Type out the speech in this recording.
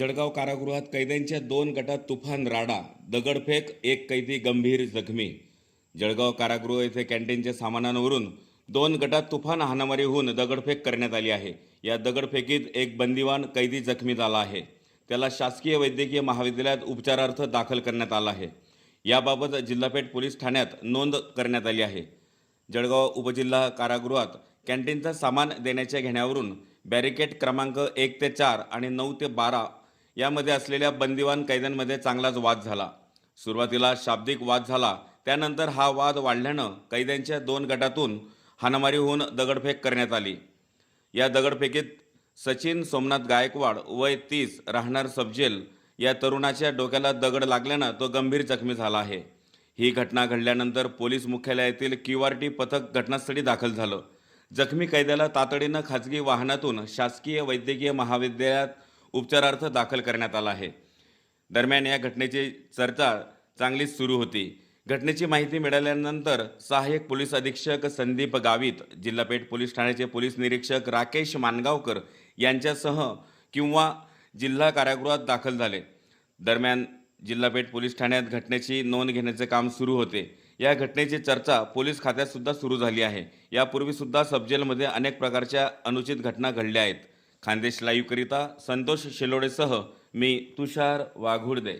जळगाव कारागृहात कैद्यांच्या दोन गटात तुफान राडा दगडफेक एक कैदी गंभीर जखमी. जळगाव कारागृह येथे कॅन्टीनच्या सामानांवरून दोन गटात तुफान हाणामारी होऊन दगडफेक करण्यात आली आहे. या दगडफेकीत एक बंदिवान कैदी जखमी झाला आहे. त्याला शासकीय वैद्यकीय महाविद्यालयात उपचारार्थ दाखल करण्यात आला आहे. याबाबत जिल्हापेठ पोलीस ठाण्यात नोंद करण्यात आली आहे. जळगाव उपजिल्हा कारागृहात कॅन्टीनचं सामान देण्याच्या घेण्यावरून बॅरिकेड क्रमांक एक ते चार आणि नऊ ते बारा यामध्ये असलेल्या बंदिवान कैद्यांमध्ये चांगलाच वाद झाला. सुरुवातीला शाब्दिक वाद झाला. त्यानंतर हा वाद वाढल्यानं कैद्यांच्या दोन गटातून हाणामारी होऊन दगडफेक करण्यात आली. या दगडफेकीत सचिन सोमनाथ गायकवाड वय तीस राहणार सबजेल या तरुणाच्या डोक्याला दगड लागल्यानं तो गंभीर जखमी झाला आहे. ही घटना घडल्यानंतर पोलीस मुख्यालयातील क्यू आर टी पथक घटनास्थळी दाखल झालं. जखमी कैद्याला तातडीनं खाजगी वाहनातून शासकीय वैद्यकीय महाविद्यालयात उपचारार्थ दाखल करण्यात आला आहे. दरम्यान या घटनेची चर्चा चांगलीच सुरू होती. घटनेची माहिती मिळाल्यानंतर सहाय्यक पोलीस अधीक्षक संदीप गावित जिल्हापेठ पोलीस ठाण्याचे पोलीस निरीक्षक राकेश मानगावकर यांच्यासह किंवा जिल्हा कारागृहात दाखल झाले. दरम्यान जिल्हापेठ पोलीस ठाण्यात घटनेची नोंद घेण्याचे काम सुरू होते. या घटनेची चर्चा पोलीस खात्यातसुद्धा सुरू झाली आहे. यापूर्वीसुद्धा सबजेलमध्ये अनेक प्रकारच्या अनुचित घटना घडल्या आहेत. खानदेश लाईव्हकरिता संतोष शिलोडेसह मी तुषार वाघुर्दे